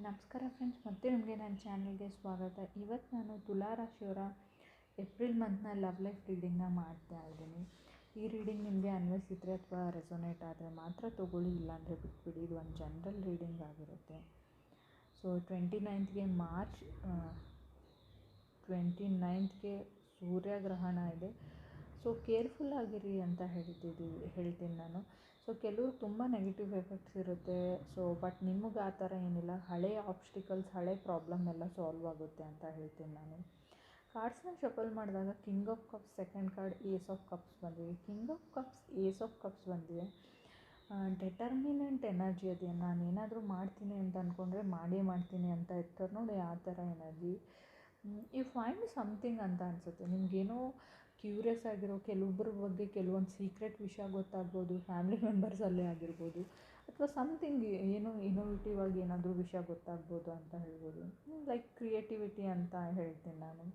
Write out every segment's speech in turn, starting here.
ನಮಸ್ಕಾರ ಫ್ರೆಂಡ್ಸ್ ಮತ್ತೆ ನಿಮಗೆ ನನ್ನ ಚಾನಲ್ಗೆ ಸ್ವಾಗತ. ಇವತ್ತು ನಾನು ತುಲಾ ರಾಶಿಯವರ ಏಪ್ರಿಲ್ ಮಂತ್ನ ಲವ್ ಲೈಫ್ ರೀಡಿಂಗ್ನ ಮಾಡ್ತಾ ಇದ್ದೀನಿ. ಈ ರೀಡಿಂಗ್ ನಿಮಗೆ ಅನ್ವಯಿಸಿದ್ರೆ ಅಥವಾ ರೆಸೊನೇಟ್ ಆದರೆ ಮಾತ್ರ ತೊಗೊಳ್ಳಿ, ಇಲ್ಲಾಂದರೆ ಬಿಟ್ಬಿಡಿ. ಇದು ಒಂದು ಜನರಲ್ ರೀಡಿಂಗ್ ಆಗಿರುತ್ತೆ. ಸೊ ಟ್ವೆಂಟಿ ನೈನ್ತ್ಗೆ ಮಾರ್ಚ್ ಟ್ವೆಂಟಿ ನೈನ್ತ್ಗೆ ಸೂರ್ಯಗ್ರಹಣ ಇದೆ. ಸೊ ಕೇರ್ಫುಲ್ ಆಗಿರಿ ಅಂತ ಹೇಳ್ತಿದ್ದೀವಿ ಹೇಳ್ತೀನಿ ನಾನು. ಸೊ ಕೆಲವರು ತುಂಬ ನೆಗೆಟಿವ್ ಎಫೆಕ್ಟ್ಸ್ ಇರುತ್ತೆ. ಸೊ ಬಟ್ ನಿಮಗೆ ಆ ಥರ ಏನಿಲ್ಲ. ಹಳೆಯ ಆಬ್ಸ್ಟಿಕಲ್ಸ್ ಹಳೆ ಪ್ರಾಬ್ಲಮ್ ಎಲ್ಲ ಸಾಲ್ವ್ ಆಗುತ್ತೆ ಅಂತ ಹೇಳ್ತೀನಿ ನಾನು. ಕಾರ್ಡ್ಸ್ನ ಶಫಲ್ ಮಾಡಿದಾಗ king of cups second card ace of cups ಬಂದಿದೆ king of cups ace of cups ಬಂದಿದೆ ಡೆಟರ್ಮಿನೆಂಟ್ ಎನರ್ಜಿ ಅದೇ ನಾನು ಏನಾದರೂ ಮಾಡ್ತೀನಿ ಅಂತ ಅಂದ್ಕೊಂಡ್ರೆ ಮಾಡೇ ಮಾಡ್ತೀನಿ ಅಂತ ಇರ್ತಾರೆ ನೋಡಿ, ಆ ಥರ ಎನರ್ಜಿ ಯು ಫೈಂಡ್ ಸಮಥಿಂಗ್ ಅಂತ ಅನಿಸುತ್ತೆ. ನಿಮಗೇನೋ ಕ್ಯೂರಿಯಸ್ ಆಗಿರೋ ಕೆಲವೊಬ್ಬರ ಬಗ್ಗೆ ಕೆಲವೊಂದು ಸೀಕ್ರೆಟ್ ವಿಷಯ ಗೊತ್ತಾಗ್ಬೋದು ಫ್ಯಾಮಿಲಿ ಮೆಂಬರ್ಸಲ್ಲೇ ಆಗಿರ್ಬೋದು, ಅಥವಾ ಸಮ್ಥಿಂಗ್ ಏನೋ ಇನೋವೇಟಿವ್ ಆಗಿ ಏನಾದರೂ ವಿಷಯ ಗೊತ್ತಾಗ್ಬೋದು ಅಂತ ಹೇಳ್ಬೋದು. ಲೈಕ್ ಕ್ರಿಯೇಟಿವಿಟಿ ಅಂತ ಹೇಳ್ತೀನಿ ನಾನು.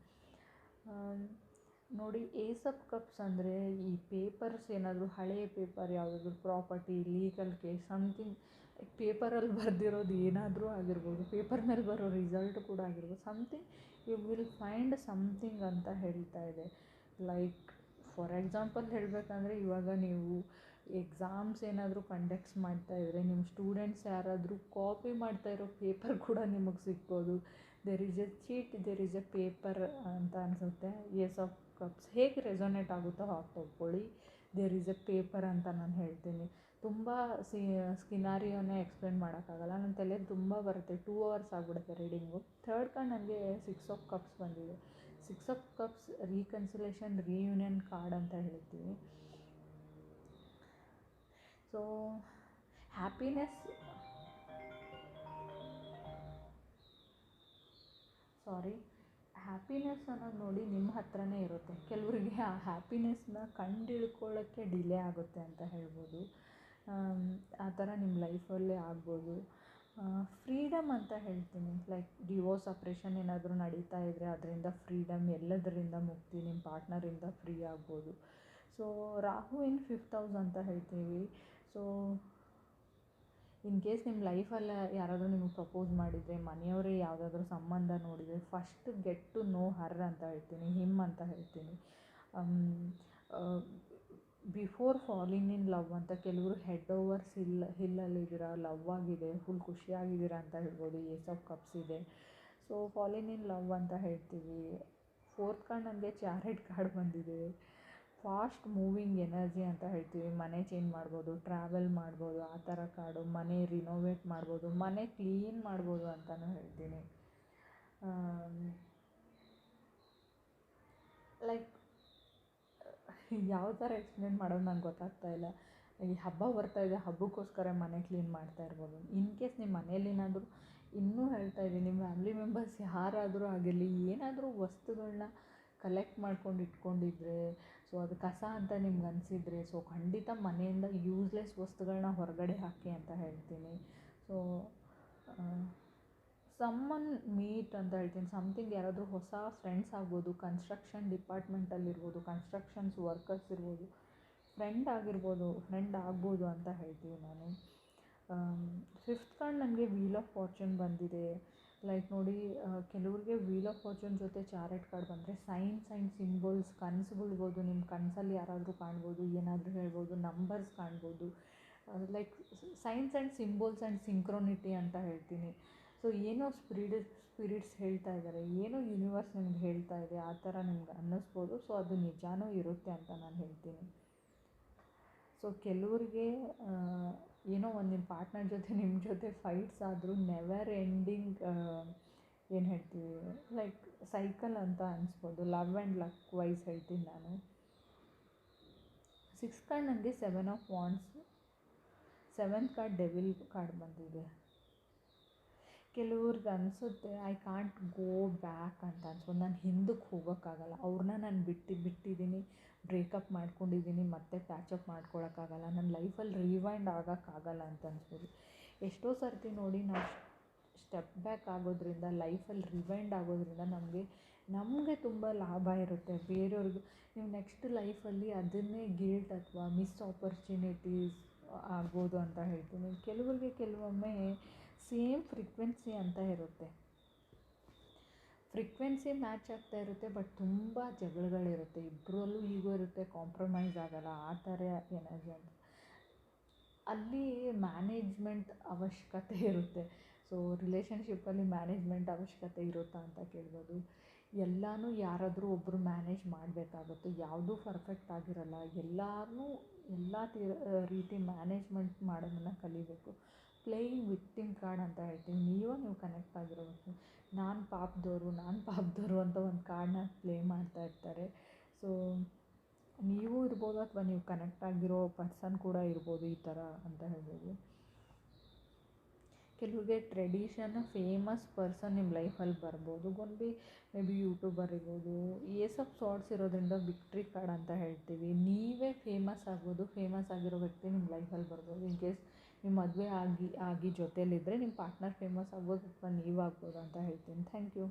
ನೋಡಿ ಏಸ್ ಆಫ್ ಕಪ್ಸ್ ಅಂದರೆ ಈ ಪೇಪರ್ಸ್ ಏನಾದರೂ ಹಳೆಯ ಪೇಪರ್ ಯಾವುದಾದ್ರೂ ಪ್ರಾಪರ್ಟಿ ಲೀಗಲ್ ಕೇಸ್ ಸಮ್ಥಿಂಗ್ ಪೇಪರಲ್ಲಿ ಬರೆದಿರೋದು ಏನಾದರೂ ಆಗಿರ್ಬೋದು ಪೇಪರ್ ಮೇಲೆ ಬರೋ ರಿಸಲ್ಟ್ ಕೂಡ ಆಗಿರ್ಬೋದು something you will find something ಅಂತ ಹೇಳ್ತಾ ಇದೆ. ಲೈಕ್ ಫಾರ್ ಎಕ್ಸಾಂಪಲ್ ಹೇಳಬೇಕಂದ್ರೆ ಇವಾಗ ನೀವು ಎಕ್ಸಾಮ್ಸ್ ಏನಾದರೂ ಮಾಡ್ತಾ ಇದ್ದರೆ ನಿಮ್ಮ ಸ್ಟೂಡೆಂಟ್ಸ್ ಯಾರಾದರೂ ಕಾಪಿ ಮಾಡ್ತಾ ಇರೋ ಪೇಪರ್ ಕೂಡ ನಿಮಗೆ ಸಿಗ್ಬೋದು. There is a cheat there is a paper ಅಂತ ಅನಿಸುತ್ತೆ. ಎಸ್ ಆಫ್ ಕಪ್ಸ್ ಹೇಗೆ ರೆಸೊನೇಟ್ ಆಗುತ್ತೋ ಹಾಗೆ ತೊಗೊಳ್ಳಿ. ದೇರ್ ಈಸ್ ಎ ಪೇಪರ್ ಅಂತ ನಾನು ಹೇಳ್ತೀನಿ. ತುಂಬ ಸಿ ಸ್ಕಿನಾರಿಯೋನೇ ಎಕ್ಸ್ಪ್ಲೇನ್ ಮಾಡೋಕ್ಕಾಗಲ್ಲ. ನನ್ನ ತಲೆ ತುಂಬ ಬರುತ್ತೆ. ಟೂ ಅವರ್ಸ್ ಆಗಿಬಿಡುತ್ತೆ ರೀಡಿಂಗು ಥರ್ಡ್ ಕಾರ್ಡ್ ನನಗೆ ಸಿಕ್ಸ್ ಆಫ್ ಕಪ್ಸ್ ಬಂದಿದೆ. Six of cups reconciliation reunion card ಅಂತ ಹೇಳ್ತೀವಿ. ಸೊ ಹ್ಯಾಪಿನೆಸ್ ಸಾರಿ ಹ್ಯಾಪಿನೆಸ್ ಅನ್ನೋದು ನೋಡಿ ನಿಮ್ಮ ಹತ್ರನೇ ಇರುತ್ತೆ. ಕೆಲವರಿಗೆ ಆ ಹ್ಯಾಪಿನೆಸ್ನ ಕಂಡಿಡ್ಕೊಳ್ಳೋಕ್ಕೆ ಡಿಲೇ ಆಗುತ್ತೆ ಅಂತ ಹೇಳ್ಬೋದು. ಆ ಥರ ನಿಮ್ಮ ಲೈಫಲ್ಲೇ ಆಗ್ಬೋದು. ಫ್ರೀಡಮ್ ಅಂತ ಹೇಳ್ತೀನಿ. ಲೈಕ್ ಡಿವೋರ್ಸ್ ಆಪ್ರೇಷನ್ ಏನಾದರೂ ನಡೀತಾ ಇದ್ದರೆ ಅದರಿಂದ ಫ್ರೀಡಮ್ ಎಲ್ಲದರಿಂದ ಮುಕ್ತಿ ನಿಮ್ಮ ಪಾರ್ಟ್ನರಿಂದ ಫ್ರೀ ಆಗ್ಬೋದು. So Rahu in fifth house ಅಂತ ಹೇಳ್ತೀವಿ. ಸೊ ಇನ್ ಕೇಸ್ ನಿಮ್ಮ ಲೈಫಲ್ಲಿ ಯಾರಾದರೂ ನಿಮಗೆ ಪ್ರಪೋಸ್ ಮಾಡಿದರೆ, ಮನೆಯವರೇ ಯಾವುದಾದ್ರೂ ಸಂಬಂಧ ನೋಡಿದರೆ first get to know her ಅಂತ ಹೇಳ್ತೀನಿ ಹಿಮ್ ಅಂತ ಹೇಳ್ತೀನಿ. ಬಿಫೋರ್ ಫಾಲಿಂಗ್ ಇನ್ ಲವ್ ಅಂತ ಕೆಲವರು ಹೆಡ್ ಓವರ್ಸ್ ಹಿಲ್ ಹಿಲ್ಲಲ್ಲಿದ್ದೀರಾ ಲವ್ ಆಗಿದೆ ಫುಲ್ ಖುಷಿಯಾಗಿದ್ದೀರಾ ಅಂತ ಹೇಳ್ಬೋದು ಏಸ್ ಆಫ್ ಕಪ್ಸ್ ಇದೆ. ಸೊ ಫಾಲಿನ್ ಇನ್ ಲವ್ ಅಂತ ಹೇಳ್ತೀವಿ. ಫೋರ್ತ್ ಕಾರ್ಡ್ ನನಗೆ ಚಾರೆಟ್ ಕಾರ್ಡ್ ಬಂದಿದೆ. ಫಾಸ್ಟ್ ಮೂವಿಂಗ್ ಎನರ್ಜಿ ಅಂತ ಹೇಳ್ತೀವಿ. ಮನೆ ಚೇಂಜ್ ಮಾಡ್ಬೋದು ಟ್ರಾವೆಲ್ ಮಾಡ್ಬೋದು, ಆ ಥರ ಕಾರ್ಡು ಮನೆ ರಿನೋವೇಟ್ ಮಾಡ್ಬೋದು, ಮನೆ ಕ್ಲೀನ್ ಮಾಡ್ಬೋದು ಅಂತಲೂ ಹೇಳ್ತೀನಿ. ಲೈಕ್ ಯಾವ ಥರ ಎಕ್ಸ್ಪ್ಲೇನ್ ಮಾಡೋದು ನಂಗೆ ಗೊತ್ತಾಗ್ತಾ ಇಲ್ಲ. ಈ ಹಬ್ಬ ಬರ್ತಾ ಇದೆ, ಹಬ್ಬಕ್ಕೋಸ್ಕರ ಮನೆ ಕ್ಲೀನ್ ಮಾಡ್ತಾ ಇರ್ಬೋದು. ಇನ್ ಕೇಸ್ ನಿಮ್ಮ ಮನೇಲಿ ಇನ್ನೂ ಹೇಳ್ತಾ ಇದ್ದೀನಿ ನಿಮ್ಮ ಫ್ಯಾಮ್ಲಿ ಮೆಂಬರ್ಸ್ ಯಾರಾದರೂ ಆಗಿರಲಿ, ಏನಾದರೂ ವಸ್ತುಗಳನ್ನ ಕಲೆಕ್ಟ್ ಮಾಡ್ಕೊಂಡು ಇಟ್ಕೊಂಡಿದ್ರೆ ಸೊ ಅದು ಕಸ ಅಂತ ನಿಮ್ಗೆ ಅನಿಸಿದ್ರೆ ಸೊ ಖಂಡಿತ ಮನೆಯಿಂದ ಯೂಸ್ಲೆಸ್ ವಸ್ತುಗಳನ್ನ ಹೊರಗಡೆ ಹಾಕಿ ಅಂತ ಹೇಳ್ತೀನಿ. ಸೊ ಸಮ್ಮನ್ ಮೀಟ್ ಅಂತ ಹೇಳ್ತೀನಿ. ಸಮ್ಥಿಂಗ್ ಯಾರಾದರೂ ಹೊಸ ಫ್ರೆಂಡ್ಸ್ ಆಗ್ಬೋದು ಕನ್ಸ್ಟ್ರಕ್ಷನ್ ಡಿಪಾರ್ಟ್ಮೆಂಟಲ್ಲಿರ್ಬೋದು ಕನ್ಸ್ಟ್ರಕ್ಷನ್ಸ್ ವರ್ಕರ್ಸ್ ಇರ್ಬೋದು ಫ್ರೆಂಡ್ ಆಗಿರ್ಬೋದು ಫ್ರೆಂಡ್ ಆಗ್ಬೋದು ಅಂತ ಹೇಳ್ತೀವಿ ನಾನು. ಫಿಫ್ತ್ ಕಾರ್ಡ್ ನನಗೆ ವೀಲ್ ಆಫ್ ಫಾರ್ಚೂನ್ ಬಂದಿದೆ. ಲೈಕ್ ನೋಡಿ ಕೆಲವ್ರಿಗೆ ವೀಲ್ ಆಫ್ ಫಾರ್ಚೂನ್ ಜೊತೆ ಚಾರೆಟ್ ಕಾರ್ಡ್ ಬಂದರೆ ಸೈನ್ಸ್ ಆ್ಯಂಡ್ ಸಿಂಬಲ್ಸ್ ಕನಸು ನಿಮ್ಮ ಕನಸಲ್ಲಿ ಯಾರಾದರೂ ಕಾಣ್ಬೋದು, ಏನಾದರೂ ಹೇಳ್ಬೋದು ನಂಬರ್ಸ್ ಕಾಣ್ಬೋದು. Like signs and symbols and synchronicity ಅಂತ ಹೇಳ್ತೀನಿ. ಸೊ ಏನೋ ಸ್ಪಿರಿಟ್ ಸ್ಪಿರಿಟ್ಸ್ ಹೇಳ್ತಾ ಇದ್ದಾರೆ ಏನೋ ಯೂನಿವರ್ಸ್ ನಿಮ್ಗೆ ಹೇಳ್ತಾ ಇದೆ, ಆ ಥರ ನಿಮ್ಗೆ ಅನ್ನಿಸ್ಬೋದು. ಸೊ ಅದು ನಿಜಾನೂ ಇರುತ್ತೆ ಅಂತ ನಾನು ಹೇಳ್ತೀನಿ. ಸೊ ಕೆಲವ್ರಿಗೆ ಏನೋ ಒಂದು ನಿಮ್ಮ ಪಾರ್ಟ್ನರ್ ಜೊತೆ ನಿಮ್ಮ ಜೊತೆ ಫೈಟ್ಸ್ ಆದರೂ ನೆವರ್ ಎಂಡಿಂಗ್ ಏನು ಹೇಳ್ತೀವಿ ಲೈಕ್ ಸೈಕಲ್ ಅಂತ ಅನಿಸ್ಬೋದು. ಲವ್ ಆ್ಯಂಡ್ ಲಕ್ ವೈಸ್ ಹೇಳ್ತೀನಿ ನಾನು. ಸಿಕ್ಸ್ ಕಾರ್ಡ್ ನನಗೆ seven of wands seventh card devil card ಬಂದಿದೆ. ಕೆಲವ್ರಿಗೆ ಅನಿಸುತ್ತೆ, ಐ ಕಾಂಟ್ ಗೋ ಬ್ಯಾಕ್ ಅಂತ ಅನ್ಸ್ಬೋದು. ನಾನು ಹಿಂದಕ್ಕೆ ಹೋಗೋಕ್ಕಾಗಲ್ಲ. ಅವ್ರನ್ನ ನಾನು ಬಿಟ್ಟು, ಬಿಟ್ಟಿದ್ದೀನಿ, ಬ್ರೇಕಪ್ ಮಾಡ್ಕೊಂಡಿದ್ದೀನಿ, ಮತ್ತೆ ಪ್ಯಾಚಪ್ ಮಾಡ್ಕೊಳೋಕ್ಕಾಗಲ್ಲ. ನನ್ನ ಲೈಫಲ್ಲಿ ರಿವೈಂಡ್ ಆಗೋಕ್ಕಾಗಲ್ಲ ಅಂತ ಅನ್ಸ್ಬೋದು. ಎಷ್ಟೋ ಸರ್ತಿ ನೋಡಿ ನಾವು ಸ್ಟೆಪ್ ಬ್ಯಾಕ್ ಆಗೋದ್ರಿಂದ, ಲೈಫಲ್ಲಿ ರಿವೈಂಡ್ ಆಗೋದ್ರಿಂದ ನಮಗೆ ನಮಗೆ ತುಂಬ ಲಾಭ ಇರುತ್ತೆ. ಬೇರೆಯವ್ರಿಗೂ, ನೀವು ನೆಕ್ಸ್ಟ್ ಲೈಫಲ್ಲಿ ಅದನ್ನೇ ಗಿಲ್ಟ್ ಅಥವಾ ಮಿಸ್ ಆಪರ್ಚುನಿಟೀಸ್ ಆಗ್ಬೋದು ಅಂತ ಹೇಳ್ತೀನಿ. ಕೆಲವರಿಗೆ ಕೆಲವೊಮ್ಮೆ ಸೇಮ್ ಫ್ರೀಕ್ವೆನ್ಸಿ ಅಂತ ಇರುತ್ತೆ. ಫ್ರೀಕ್ವೆನ್ಸಿ ಮ್ಯಾಚ್ ಆಗ್ತಾ ಇರುತ್ತೆ, ಬಟ್ ತುಂಬ ಜಗಳಗಳಿರುತ್ತೆ. ಇಬ್ಬರಲ್ಲೂ ಈಗೋ ಇರುತ್ತೆ, ಕಾಂಪ್ರಮೈಸ್ ಆಗಲ್ಲ, ಆ ಥರ ಎನರ್ಜಿ ಅಂತ. ಅಲ್ಲಿ ಮ್ಯಾನೇಜ್ಮೆಂಟ್ ಅವಶ್ಯಕತೆ ಇರುತ್ತೆ. ಸೊ, ರಿಲೇಷನ್ಶಿಪ್ಪಲ್ಲಿ ಮ್ಯಾನೇಜ್ಮೆಂಟ್ ಅವಶ್ಯಕತೆ ಇರುತ್ತಾ ಅಂತ ಕೇಳ್ಬೋದು. ಎಲ್ಲನೂ ಯಾರಾದರೂ ಒಬ್ಬರು ಮ್ಯಾನೇಜ್ ಮಾಡಬೇಕಾಗುತ್ತೆ. ಯಾವುದೂ ಪರ್ಫೆಕ್ಟ್ ಆಗಿರಲ್ಲ. ಎಲ್ಲನೂ ಎಲ್ಲ ತೀರ, ರೀತಿ ಮ್ಯಾನೇಜ್ಮೆಂಟ್ ಮಾಡೋದನ್ನು ಕಲಿಬೇಕು. ಪ್ಲೇಯಿಂಗ್ ವಿಕ್ಟಿಮ್ ಕಾರ್ಡ್ ಅಂತ ಹೇಳ್ತೀವಿ ನೀವೇ ನೀವು ಕನೆಕ್ಟ್ ಆಗಿರಬೇಕು. ನಾನು ಪಾಪದವ್ರು ನಾನು ಪಾಪದವ್ರು ಅಂತ ಒಂದು ಕಾರ್ಡನ್ನ ಪ್ಲೇ ಮಾಡ್ತಾ ಇರ್ತಾರೆ. ಸೊ ನೀವು ಇರ್ಬೋದು ಅಥವಾ ನೀವು ಕನೆಕ್ಟ್ ಆಗಿರೋ ಪರ್ಸನ್ ಕೂಡ ಇರ್ಬೋದು ಈ ಥರ ಅಂತ ಹೇಳ್ಬೋದು. ಕೆಲವರಿಗೆ ಟ್ರೆಡಿಷನ್ ಫೇಮಸ್ ಪರ್ಸನ್ ನಿಮ್ಮ ಲೈಫಲ್ಲಿ ಬರ್ಬೋದು. ಗೊಂದು ಬಿ ಮೇ ಬಿ ಯೂಟ್ಯೂಬರ್ ಇರ್ಬೋದು. ಏಸ್ ಆಫ್ ಸಾರ್ಟ್ಸ್ ಇರೋದ್ರಿಂದ ವಿಕ್ಟ್ರಿ ಕಾರ್ಡ್ ಅಂತ ಹೇಳ್ತೀವಿ. ನೀವೇ ಫೇಮಸ್ ಆಗ್ಬೋದು ಫೇಮಸ್ ಆಗಿರೋ ವ್ಯಕ್ತಿ ನಿಮ್ಮ ಲೈಫಲ್ಲಿ ಬರ್ಬೋದು. ಇನ್ ಕೇಸ್ ನಿಮ್ಮ ಮದುವೆ ಆಗಿ ಆಗಿ ಜೊತೇಲಿದ್ದರೆ ನಿಮ್ಮ ಪಾರ್ಟ್ನರ್ ಫೇಮಸ್ ಆಗ್ಬೋದು ಅಥವಾ ನೀವು ಆಗ್ಬೋದು ಅಂತ ಹೇಳ್ತೀನಿ. Thank you